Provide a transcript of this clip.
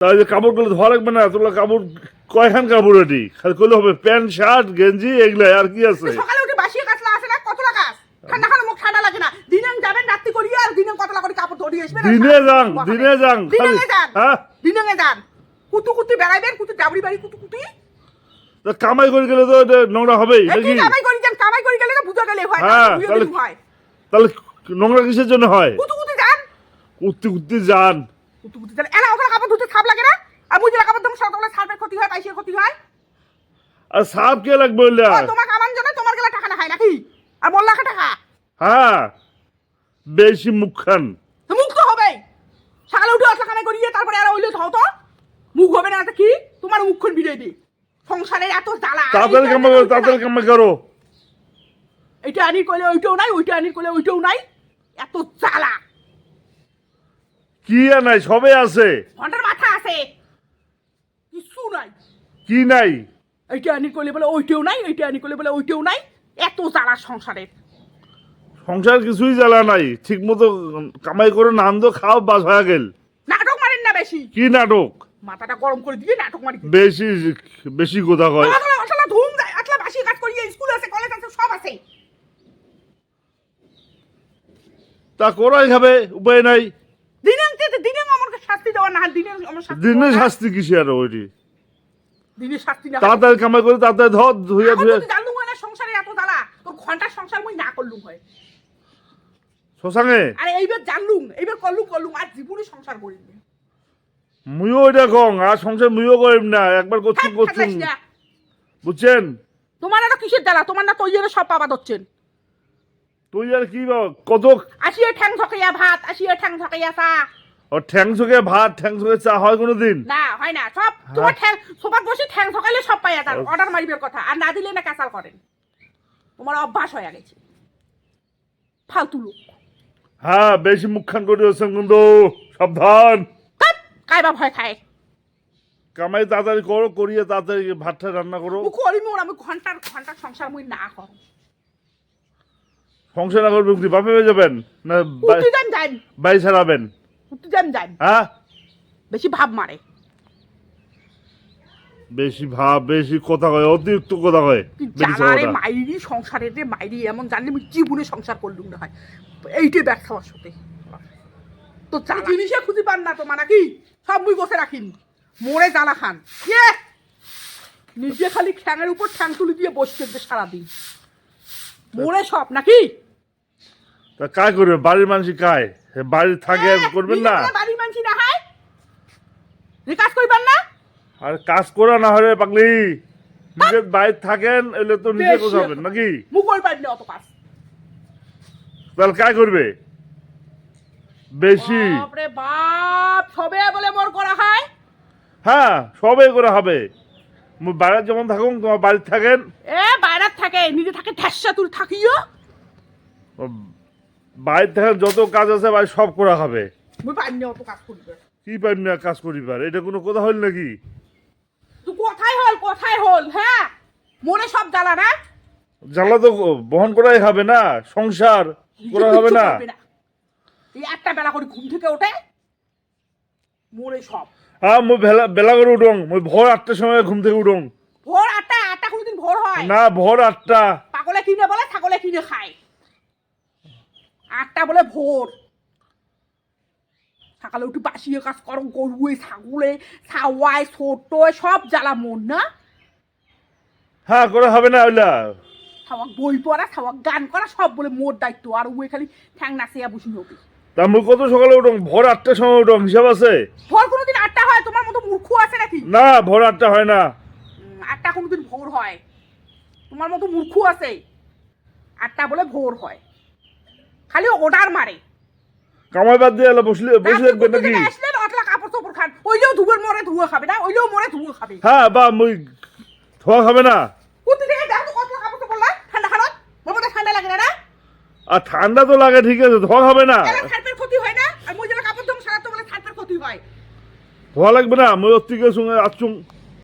তাই যে কাপড়গুলো ধোয়া লাগবে না তোলা কাপড় কয়খান কাপড় এটি খালি করলে হবে প্যান্ট শার্ট গেঞ্জি এগুলো আর কি আছে? সকালে উঠে না কতলা কাজ? ঠান্ডা খানো মুখ ঠান্ডা লাগে না। দিনে যাবেন রাত্রি করিয়ে আর দিনে কতলা করে কাপড় দিনে যান দিনে যান দিনে যান হ্যাঁ? দিনে যান। কুতু কুতু বেড়াইবেন কুতু ডাবড়ি বাড়ি কুতু কুতুই তা কামাই করে গেলে তো নোংরা হবেই নাকি? কামাই করি যান কামাই করি গেলে তো বুঝা গেলে হয় হ্যাঁ, তাহলে- তাহলে নোংরা কিসের জন্য হয়? কুতু কুতু যান। উঠতে উঠতে যান। কুতু কুতু যান এলা ওখানে কাপড় ধুতে খাপ লাগে না? আর মুজে কাপড় ধুম সকালে সার্ভের ক্ষতি হয় পাইসের ক্ষতি হয়। আর সাপ কে লাগবে ও, তোমার কামান জন্য তোমার গেলে টাকা না খায় নাকি? আর মোল্লা খা টাকা? হ্যাঁ বেশি মুখ খান। তো মুখ তো হবে সকালে উঠে আসলে কামাই করিয়ে তারপরে আর ওইলে খাও তো মুখ হবে না কি? তোমার মুখখন বিড়ে দি। সংসারের এত জ্বালা তাড়াতাড়ি কামাই করো তাড়াতাড়ি কামাই করো। এটা আনির কইলে ওইটাও নাই ওইটা আনির কইলে ওইটাও নাই। এত জ্বালা। কি আর নাই সবে আছে। ঘণ্টার মাথা আছে। কিছু নাই। কি নাই? এইটা আনির কইলে বলে ওইটাও নাই এইটা আনির কইলে বলে ওইটাও নাই। এত জ্বালা সংসারের। সংসার কিছুই জ্বালা নাই। ঠিক মতো কামাই করে নাম তো খাও বাস হয়ে গেল। নাটক মারেন না বেশি। কি নাটক? মাথাটা গরম করে দিয়ে নাটক মারি। বেশি বেশি কথা কয়। আসলে আসলে ধুম যায় আসলে বাসি কাজ করিয়ে স্কুল আছে কলেজ আছে সব আছে। তা করাই খাবে উপায় নাই। দিনে দিনে আমাকে শাস্তি দেওয়া না দিনে আমার শাস্তি দিনে শাস্তি কিসে আর ওইটি? দিনে শাস্তি না তাড়াতাড়ি কামাই করে তাড়াতাড়ি ধর না সংসারে এত তোর ঘণ্টার সংসার মুই না করলুম হয়। শশাঙ্গে আরে এইবার জানলুম এইবার করলুম করলুম আর জীবনে সংসার করিনি মুইও কং আর সংসার মুইও করিম না একবার করছুম করছুম। বুঝছেন? তোমার কিসের জ্বালা? তোমার না তৈরি সব পাবা ধরছেন। তুই আর কি কত আসিয়ে ঠ্যাং ঝকাইয়া ভাত আসিয়ে ঠ্যাং ঝকাইয়া চা। ও ঠ্যাং চোখে ভাত ঠ্যাং চোখে চা হয় কোনো দিন না হয় না। সব তোমার ঠ্যাং সোফার বসে ঠ্যাং ঝকাইলে সব পাইয়া ও। অর্ডার মারিবের কথা। আর না দিলে না ক্যাসাল করেন। তোমার অভ্যাস হয়ে গেছে। ফালতু লোক। হ্যাঁ বেশি মুখখান করে হচ্ছেন কিন্তু। সাবধান। কাইবা ভয় খায়। কামাই তাড়াতাড়ি করো করিয়ে তাড়াতাড়ি ভাতটা রান্না করো। মুখ করি মোর আমি ঘণ্টার ঘণ্টার সংসার মুই না কর। সংসার না করবে কি বাপে যাবেন না উঠতে যান বাড়ি ছাড়াবেন? উঠতে যান হ্যাঁ? বেশি ভাব মারে। বেশি ভাব বেশি কথা কয় অতিরিক্ত কথা কয়। কি বেশি জ্বালারে মাইরি সংসারের রে মাইরি এমন জানলে আমি জীবনে সংসার করলুম না হয়। এইটে ব্যর্থ আমার সাথে। তো জ্বালা। জিনিসে খুঁজে পান না তো তোমার নাকি? সব মুই বসে রাখিন মোড়ে জ্বালা খান। কে নিজে খালি ঠ্যাঙের উপর ঠ্যাং তুলে দিয়ে বসতে সারাদিন। মোড়ে সব নাকি? তা কাজ করবে বাড়ির মানুষ কায়। বাড়ি থাকে করবেন না। বাড়ির মানছি না হয়? কাজ করিবার না? আর কাজ করা না হলে পাগলি। নিজের বাড়ি থাকেন এলে তো নিজে নাকি? অত কাজ। তাহলে কাজ করবে? বেশি। বাপরে বাপ সবে বলে মোর করা হয়? হ্যাঁ সবে করে হবে। বাইরে যেমন থাকুন তোমার বাড়ি থাকেন। এ বাইরে থাকে নিজে থাকে ঠেসা তুল থাকিও। বাইরে থাকেন যত কাজ আছে বাড়ি সব করা হবে। মুই পারি না অত কাজ করবে কি পারি না কাজ করিবার? এটা কোনো কথা হইল নাকি? তুই কোথায় হল কোথায় হল হ্যাঁ? মনে সব জ্বালা না? জ্বালা তো বহন করাই হবে না সংসার করা হবে না। এই একটা বেলা করে ঘুম থেকে ওঠে মরে সব। হ্যাঁ মুই বেলা বেলা করে উঠং মুই ভোর আটটার সময় ঘুম থেকে উঠং ভোর আটটা আটটা কোনোদিন ভোর হয়। না ভোর আটটা। পাগলে কিনে বলে ছাগলে কিনে খায়। আটটা বলে ভোর। সকালে উঠে বাসিয়ে কাজ করো গরুয়ে ছাগলে ছাওয়ায় ছোট সব জ্বালা মন না? হ্যাঁ করা হবে না ওইলা। ছাওয়াক বই পড়া ছাওয়াক গান করা সব বলে মোর দায়িত্ব। আর ওই খালি ঠ্যাং নাচিয়া বসি নবি। তা মুই কত সকালে উঠং ভোর আটটার সময় উঠং হিসাব আছে? ভোর কোনোদিন আটটা হয়? তোমার মতো মূর্খ আছে নাকি? না ভোর আটটা হয় না। আটটা কোনোদিন ভোর হয়। তোমার মতো মূর্খ আছে। আটটা বলে ভোর হয়। খালি অর্ডার মারে। কামাই বাদ দিয়ে বসলে বসে থেকে নাকি? আসলে অতলা কাপড় চোপড় খান। ওইলেও ধুবের মরে ধুয়ে খাবে না ওইলেও মরে ধুয়ে খাবে। হ্যাঁ বা মই ধোয়া খাবে না। কুর্তি থেকে দেখো তো কাপড় চোপড় লা ঠান্ডা খানো মোর ঠান্ডা লাগে না আর ঠান্ডা তো লাগে ঠিক আছে ধোয়া খাবে না। এলা ক্ষতি হয় না। আর মই যেন কাপড় ধুম সারা তো বলে থার্পের ক্ষতি হয়। ধোয়া লাগবে না মই থেকে সঙ্গে আসছুং